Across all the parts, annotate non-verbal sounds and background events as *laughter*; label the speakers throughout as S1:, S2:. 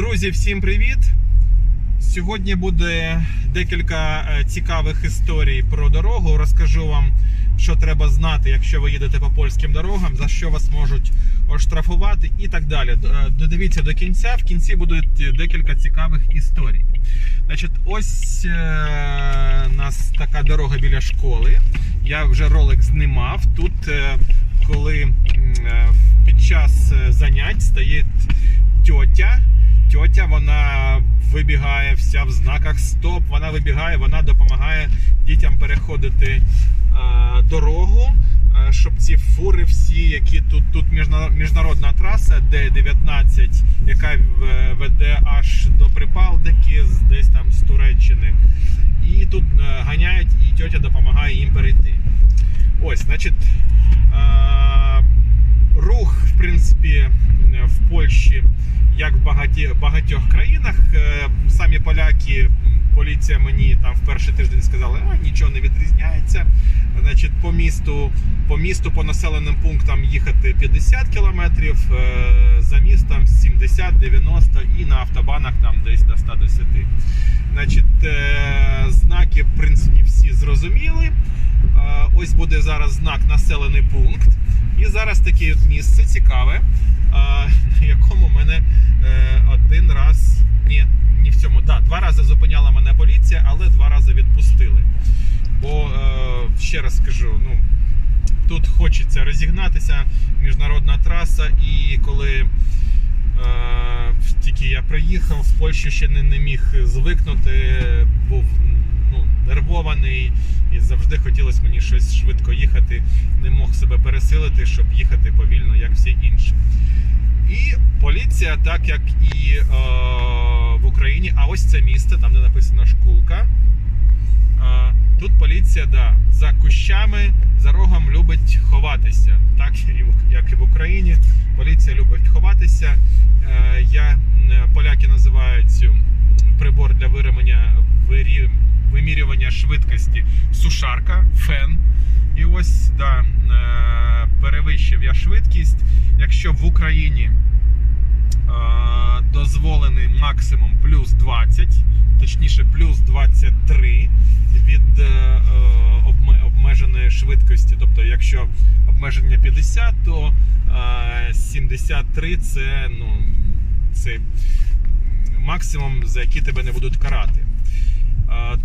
S1: Друзі, всім привіт! Сьогодні буде декілька е, цікавих історій про дорогу. Розкажу вам, що треба знати, якщо ви їдете по польським дорогам, за що вас можуть оштрафувати і так далі. Е, Додивіться до кінця. В кінці будуть декілька цікавих історій. Значить, ось е, у нас така дорога біля школи. Я вже ролик знімав. Тут, е, коли е, під час е, занять стає тьотя. Тьотя вона вибігає вся в знаках стоп. Вона вибігає, вона допомагає дітям переходити е, дорогу, е, щоб ці фури всі, які тут, тут міжнародна траса, Д-19, яка веде аж до Припалдики, десь там з Туреччини. І тут е, ганяють, і тьотя допомагає їм перейти. Ось, значить, е, рух, в принципі, в Польщі, як в багаті, багатьох країнах, е, самі поляки, поліція мені там в перший тиждень сказали, а нічого не відрізняється. Значить, по місту, по місту, по населеним пунктам їхати 50 кілометрів, е, за містом 70-90 і на автобанах там десь до 110. Значить, е, знаки, в принципі, всі зрозуміли. Ось буде зараз знак населений пункт. І зараз таке от місце цікаве, на якому мене е, один раз. Ні, ні в цьому. Да, два рази зупиняла мене поліція, але два рази відпустили. Бо е, ще раз скажу, ну тут хочеться розігнатися, міжнародна траса, і коли е, тільки я приїхав, в Польщу ще не, не міг звикнути, був ну, нервований завжди хотілося мені щось швидко їхати. Не мог себе пересилити, щоб їхати повільно, як всі інші. І поліція, так як і е, в Україні, а ось це місце, там де написано шкулка. Е, тут поліція, да, за кущами, за рогом любить ховатися. Так як і в Україні. Поліція любить ховатися. Е, я, е, поляки називають цю прибор для виримання, вирі, вимірювання швидкості сушарка, фен. І ось да, е, перевищив я швидкість. Якщо в Україні е, дозволений максимум плюс 20, точніше плюс 23 від е, обме- обмеженої швидкості. Тобто, якщо обмеження 50, то е, 73 це, ну, це максимум, за який тебе не будуть карати.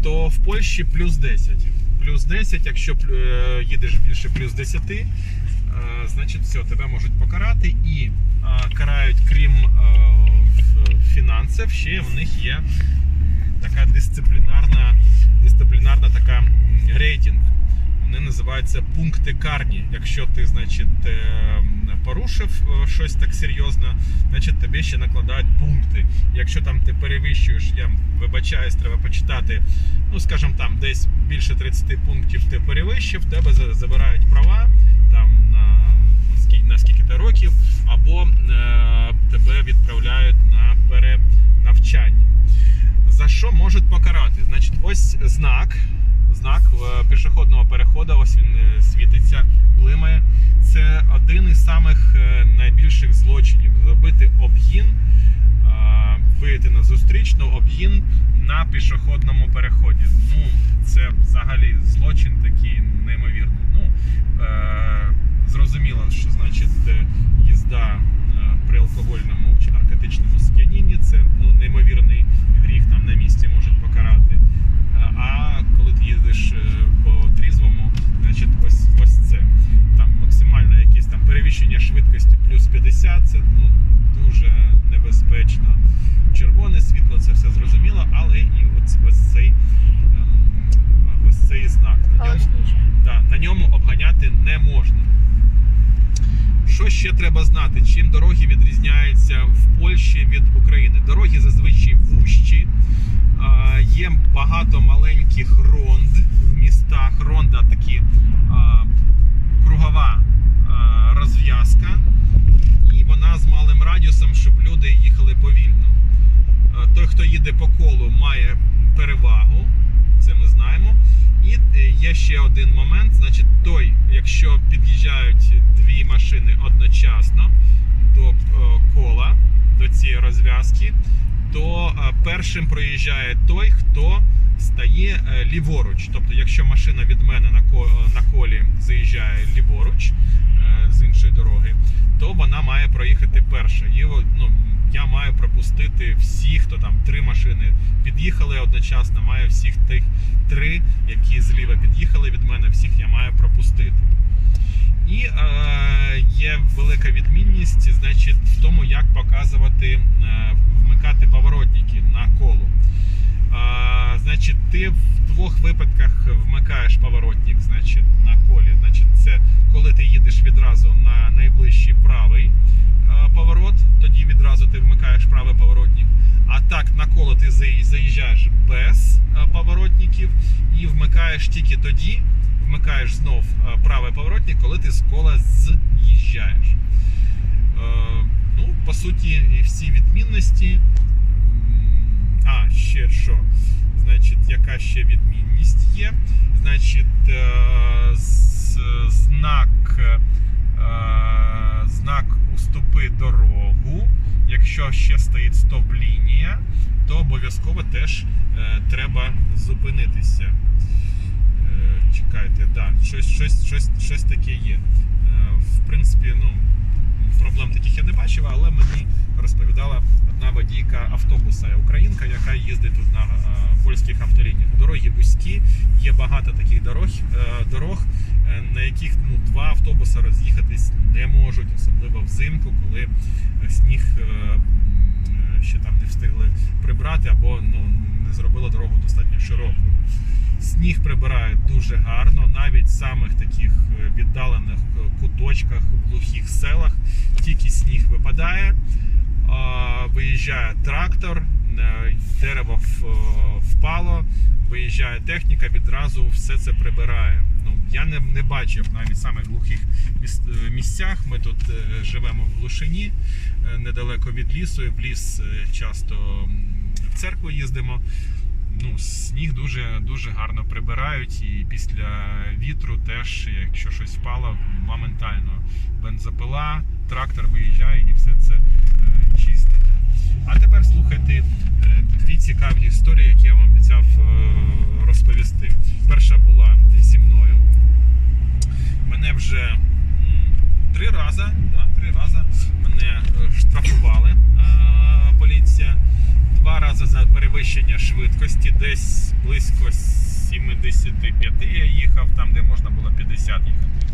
S1: То в Польщі плюс 10. Плюс 10, якщо е, їдеш більше плюс 10, е, значить все, тебе можуть покарати і е, карають, крім фінансів, ще в них є така дисциплінарна, дисциплінарна така рейтинг. Вони називаються пункти карні. Якщо ти, значить, е, порушив е, щось так серйозно, значить тобі ще накладають пункти. Якщо там ти перевищуєш, я вибачаюсь, треба почитати, ну скажімо там, десь більше 30 пунктів ти перевищив, тебе забирають права там на скільки, на скільки ти років, або е, тебе відправляють на перенавчання. За що можуть покарати? Значить, ось знак. Знак пішохідного переходу, ось він е, світиться, блимає. Це один із самих е, найбільших злочинів. Зробити е, вийти на зустрічну об'їн на пішохідному переході. Ну, це взагалі злочин такий неймовірний. Ну, е, зрозуміло, що значить е, їзда е, при алкогольному чи наркотичному сп'янінні це ну, неймовірний гріх там на місці можуть покарати. Е, А коли ти їздиш е, по трізвому, значить ось ось це. Там максимальне якесь там перевищення швидкості плюс 50, це ну, дуже небезпечно. Червоне світло, це все зрозуміло, але і ось, ось цей ем, ось цей знак. На ньому, да, на ньому обганяти не можна. Що ще треба знати? Чим дороги відрізняються в Польщі від України? Дороги зазвичай вущі, є багато маленьких ронд в містах. Ронда такі а, кругова а, розв'язка, і вона з малим радіусом, щоб люди їхали повільно. А, Той, хто їде по колу, має перевагу, це ми знаємо. І е, є ще один момент: значить, той, якщо під'їжджають дві машини одночасно до е, кола, до цієї розв'язки, то е, першим проїжджає той, хто стає е, ліворуч. Тобто, якщо машина від мене на колі заїжджає ліворуч е, з іншої дороги, то вона має проїхати перша. І ну, я маю пропустити всіх, хто там три машини під'їхали одночасно, маю всіх тих три, які зліва під'їхали від мене, всіх я маю пропустити. І е, є велика відмінність, значить, в тому, як показувати, е, вмикати поворотники на колу. Е, значить, ти в двох випадках вмикаєш поворотник, значить, на колі. Значить, це коли ти їдеш відразу на найближчий правий е, поворот, тоді відразу ти вмикаєш правий поворотник. А так на коло ти заїжджаєш без е, поворотників і вмикаєш тільки тоді, вмикаєш знов е, правий поворотник, коли ти з кола з'їжджаєш. Ну, по суті, всі відмінності. А, ще що? Ще відмінність є? Значить, е, знак, е, знак уступи дорогу. Якщо ще стоїть стоп-лінія, то обов'язково теж е, треба зупинитися. Чекайте, да, щось, щось, щось, щось таке є. В принципі, ну, проблем таких я не бачив, але мені розповідала одна водійка автобуса українка, яка їздить тут таких дорог, е, дорог е, на яких ну, два автобуси роз'їхатись не можуть, особливо взимку, коли е, сніг ще там не встигли прибрати або ну, не зробили дорогу достатньо широкою. Сніг прибирають дуже гарно, навіть в самих таких віддалених куточках, глухих селах. Тільки сніг випадає, виїжджає трактор, дерево впало, виїжджає техніка, відразу все це прибирає. Ну, я не, не бачив навіть в самих глухих е, місцях. Ми тут е, живемо в глушині, е, недалеко від лісу, в ліс часто в церкву їздимо ну, сніг дуже дуже гарно прибирають, і після вітру теж, якщо щось впало, моментально бензопила, трактор виїжджає і все це чистить. А тепер слухайте е, дві цікаві історії, які я вам обіцяв е, розповісти. Перша була зі мною. Мене вже три рази, да, три рази мене е, штрафували поліція. Два рази за перевищення швидкості, десь близько 75 я їхав, там де можна було 50 їхати.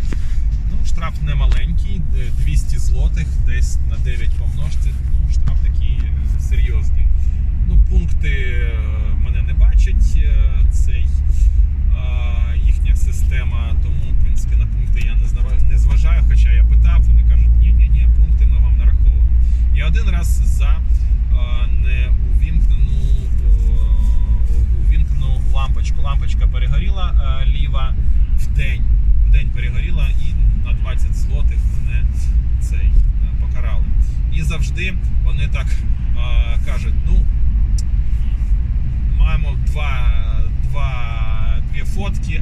S1: Ну, штраф не маленький, е, 200 злотих, десь на 9 помножити. Ну, Пункти е, мене не бачать е, цей їхня система, тому в принципі на пункти я не зважаю, хоча я питав, вони кажуть, ні, ні, пункти ми вам нараховуємо. Я один раз за е, не увімкнену, лампочку. Лампочка перегоріла ліва в день. В день перегоріла і на 20 злотих мене цей покарали. І завжди вони так кажуть, ну маємо два, два, дві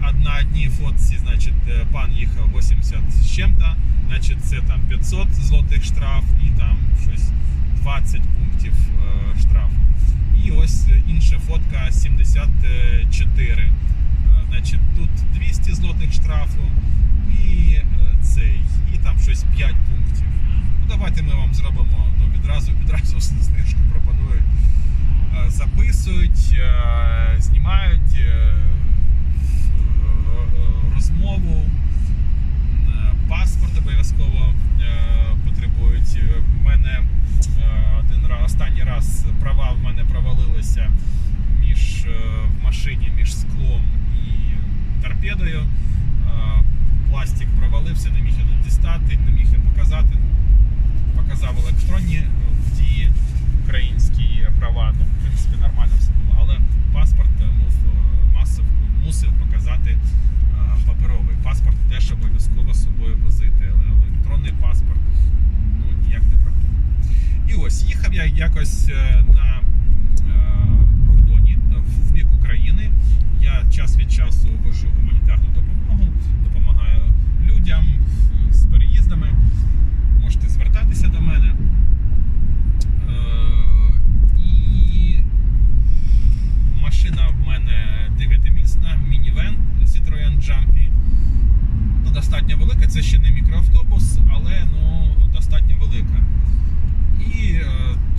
S1: Одна одній фотці, значить, е, пан їхав 80 з чим-то, значить, це там 500 злотих штраф і там щось 20 пунктів е, штрафу. І ось інша фотка 74. Е, Значить, тут 200 злотих штрафу і цей, і там щось 5 пунктів. Ну давайте ми вам зробимо ну, відразу, відразу знижку пропоную. Е, Записують, е, знімають е, в- розмову, Е, паспорт обов'язково е, потребують. Е, В мене е, один раз, останній раз права в мене провалилися між е, в машині між склом і торпедою. Е, Пластик провалився, не міг його дістати, не міг його показати. Показав електронні е, в дії українські права. Ну, в принципі, нормально все було. Але паспорт мусив показати е, паперовий. Паспорт теж обов'язково з собою возити, але електронний паспорт ну, ніяк не проходить. І ось їхав я якось е, на е, кордоні е, в бік України. Я час від часу вожу гуманітарну допомогу, допомагаю людям е, з переїздами. Можете звертатися до мене. Е, І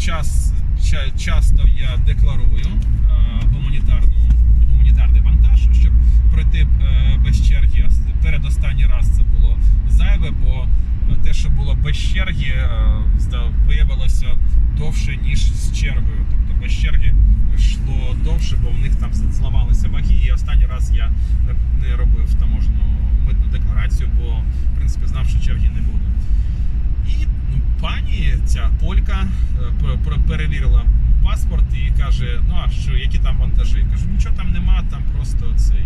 S1: час, ча- часто я декларую е, гуманітарну, гуманітарний вантаж, щоб пройти е, без черги. Передостанній раз це було зайве, бо те, що було без черги, е, виявилося довше, ніж з чергою. Тобто без черги йшло довше, бо в них там зламалися ваги. І останній раз я не, не робив таможну митну декларацію, бо в принципі знав, що черги не буде. І ну, пані ця полька е, пер- пер- перевірила паспорт і що, які там вантажі? Кажу, нічого там нема, там просто цей.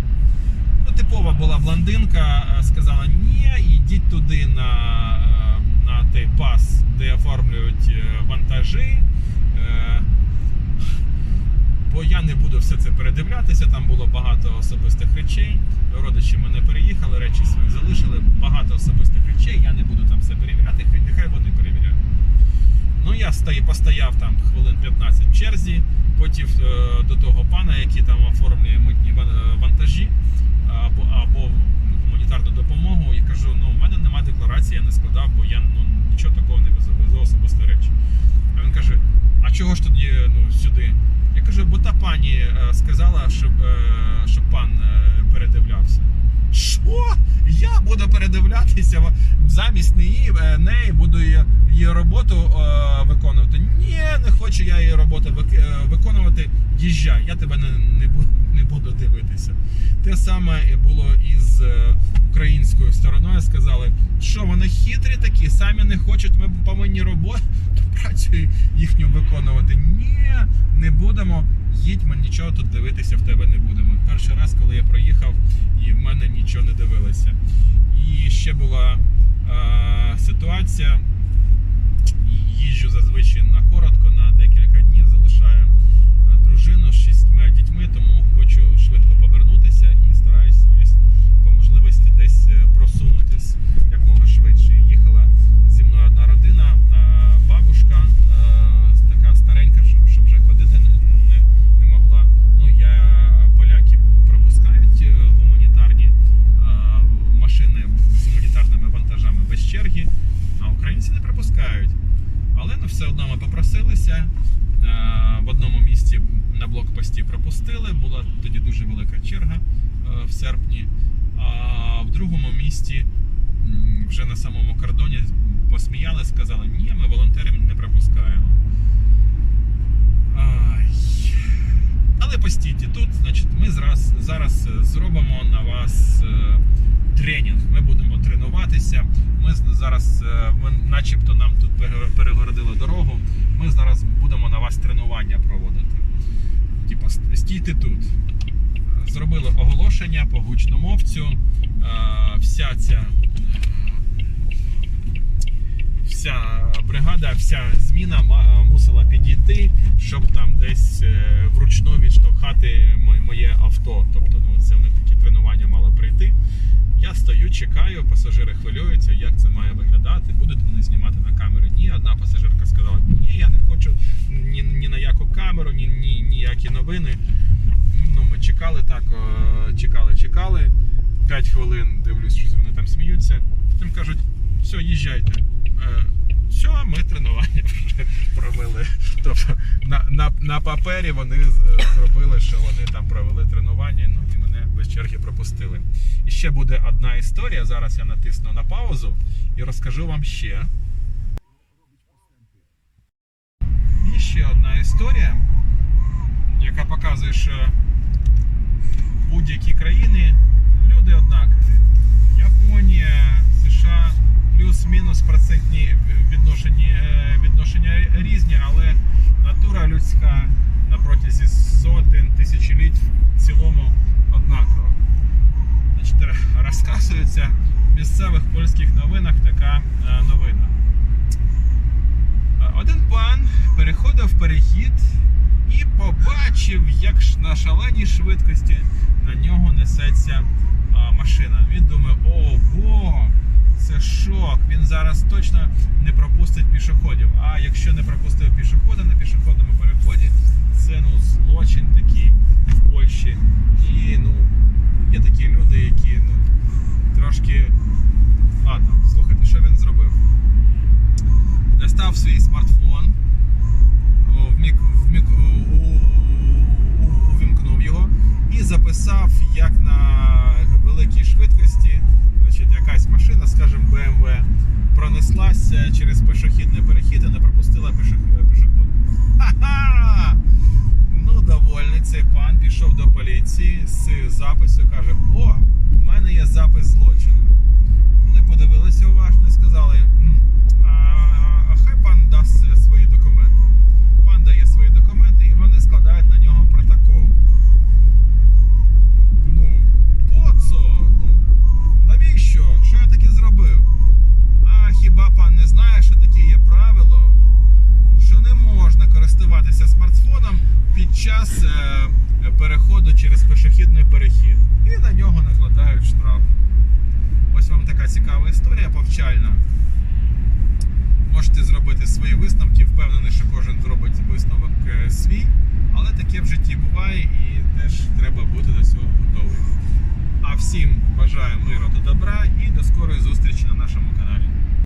S1: Ну, типова була блондинка, е, сказала: ні, йдіть туди на, е, на той пас, де оформлюють е, вантажі. Бо я не буду все це передивлятися, там було багато особистих речей. Родичі мене переїхали, речі свої залишили, багато особистих речей, я не буду там все перевіряти, нехай вони перевіряють. Ну, я постояв там хвилин 15 в черзі, потім е, до того пана, який там оформлює митні ван- е, вантажі або, або гуманітарну допомогу, і кажу: ну, в мене немає декларації, я не складав, бо я ну, нічого такого не везу, везу особисті речі. А він каже: а чого ж тоді ну, сюди? Я кажу, бо та пані е, сказала, щоб, е, щоб пан е, передивлявся. Що? Я буду передивлятися в- замість неї, е, неї буду її, її роботу е, виконувати. Ні, не хочу я її роботу вик- е, виконувати. Їжджай, я тебе не, не, не буду дивитися. Те саме було із е, українською стороною. Сказали, що вони хитрі такі, самі не хочуть, ми повинні роботу працю їхню виконувати. Ні, не будемо. Їдь, ми нічого тут дивитися в тебе не будемо. Перший раз, коли я проїхав, і в мене нічого не дивилися. І ще була е, ситуація. Їжджу зазвичай на коротко, на декілька днів, залишаю е, дружину з шістьма дітьми, тому хочу швидко повернутися і стараюся є по можливості десь е, просунутись якмога швидше. Їхала зі мною одна родина, е, бабушка, е, така старенька, щоб, щоб вже ходити не, не, не могла. Ну, я поляки пропускають е, гуманітарні е, машини з гуманітарними вантажами без черги, а українці не пропускають. Але ну, все одно ми попросилися. Е, В одному місці на блокпості пропустили. Була тоді дуже велика черга е, в серпні. А в другому вже на самому кордоні посміяли, сказали, ні, ми волонтерів не пропускаємо. Ай. Але постійте тут, значить, ми зараз, зараз е, зробимо на вас е, тренінг. Ми будемо тренуватися. Ми зараз, е, ми, начебто, нам тут перегородили дорогу. Ми зараз будемо на вас тренування проводити. Типа, стійте тут. Зробили оголошення по гучномовцю. Е, Вся ця. Вся бригада, вся зміна мусила підійти, щоб там десь е, вручну відштовхати моє авто. Тобто, ну це в них такі тренування мало прийти. Я стою, чекаю, пасажири хвилюються, як це має виглядати. Будуть вони знімати на камеру. Ні, одна пасажирка сказала, ні, я не хочу ні, ні на яку камеру, ні, ні ніякі новини. Ну, ми чекали так, е, чекали, чекали. П'ять хвилин дивлюсь, що вони там сміються. Потім кажуть, все, їжджайте. Е, Все, ми тренування *laughs* вже провели. Тобто на, на, на папері вони зробили, що вони там провели тренування, ну і мене без черги пропустили. І ще буде одна історія. Зараз я натисну на паузу і розкажу вам ще. І ще одна історія, яка показує, що будь-які країни люди однакові. Японія, США плюс-мінус процентні відношення, е, відношення різні, але натура людська на протязі сотень тисячоліть в цілому однакова. Значить, розказується в місцевих польських новинах така е, новина. Е, Один пан переходив перехід і побачив, як на шаленій швидкості несеться а, машина. Він думає, ого, це шок. Він зараз точно не пропустить пішоходів. А якщо не пропустив пішохода на пішохідному переході, це ну злочин такий в Польщі. І ну є такі люди, які ну трошки. Ладно, слухайте, що він зробив? Достав свій смартфон,